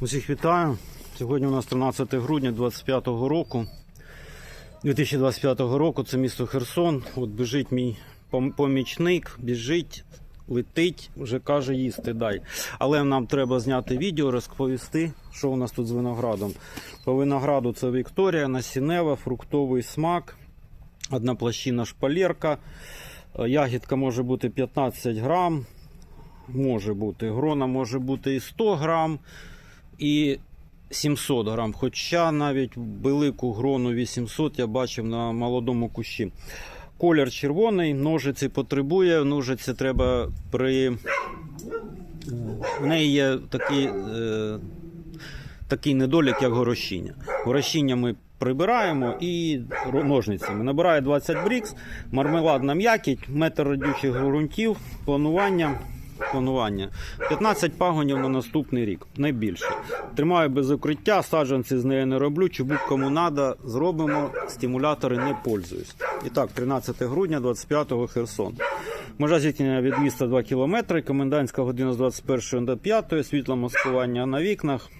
Усіх вітаю. Сьогодні у нас 13 грудня 25 року. 2025 року це місто Херсон. От біжить мій помічник, біжить, летить, вже каже їсти дай. Але нам треба зняти відео, розповісти, що у нас тут з виноградом. По винограду це Вікторія, насінева, фруктовий смак, одна площина шпалерка. Ягідка може бути 15 грам. Може бути. Грона може бути і 100 грам, і 700 грам. Хоча навіть велику грону 800 я бачив на молодому кущі. Колір червоний, ножиці потребує. Ножиці треба при. е, В неї є такий, е, такий недолік, як горощіння. Горощіння ми прибираємо і ножницями. Набирає 20 брікс, мармеладна м'якіть, метр родючих ґрунтів, планування. Планування 15 пагонів на наступний рік, найбільше. Тримаю без укриття, саджанці з нею не роблю. Чубук кому надо, зробимо. Стимулятори не пользуюсь. І так, 13 грудня, 25-го Херсон. Межа зіткнення від міста 2 км, комендантська година з 21 до 5, світло маскування на вікнах.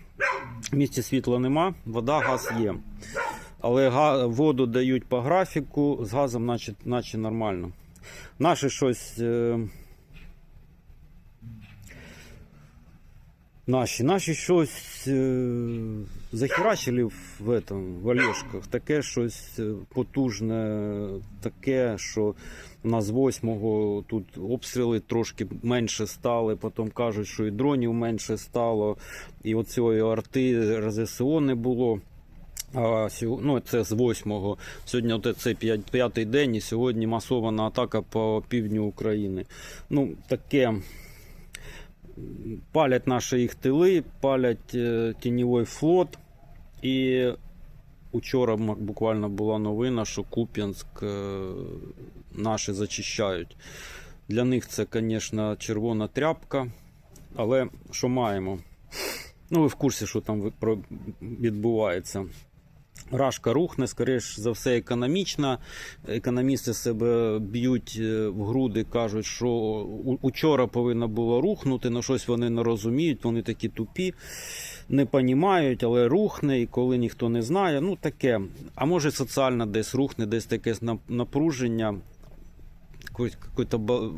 В місті світла нема, вода, газ є. Але воду дають по графіку, з газом наче, наче нормально. Наші щось. Наші, наші щось е... захерачили в, этом, в Олешках. Таке щось е, потужне, таке, що у нас 8-го тут обстріли трошки менше стали, потім кажуть, що і дронів менше стало, і оцієї арти РЗСО не було. А, ну, це з 8-го. Сьогодні це п'ятий день, і сьогодні масована атака по півдню України. Ну, таке. Палять наші їх тили, палять е, тіньовий флот. І учора буквально була новина, що Куп'янськ е, наші зачищають. Для них це, звісно, червона тряпка. Але що маємо? Ну, ви в курсі, що там відбувається. Рашка рухне, скоріш за все, економічна. Економісти себе б'ють е, в груди, кажуть, що учора повинно було рухнути, але щось вони не розуміють, вони такі тупі, не понімають, але рухне, і коли ніхто не знає, ну таке. А може соціально десь рухне, десь таке напруження,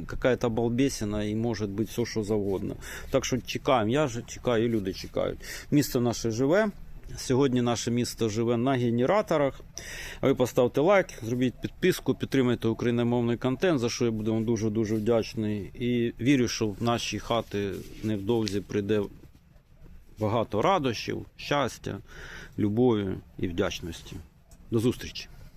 какая-то балбесина і може бути все, що завгодно. Так що чекаємо, я ж чекаю, і люди чекають. Місто наше живе. Сьогодні наше місто живе на генераторах. Ви поставте лайк, зробіть підписку, підтримайте україномовний контент, за що я буду вам дуже-дуже вдячний. І вірю, що в наші хати невдовзі прийде багато радощів, щастя, любові і вдячності. До зустрічі!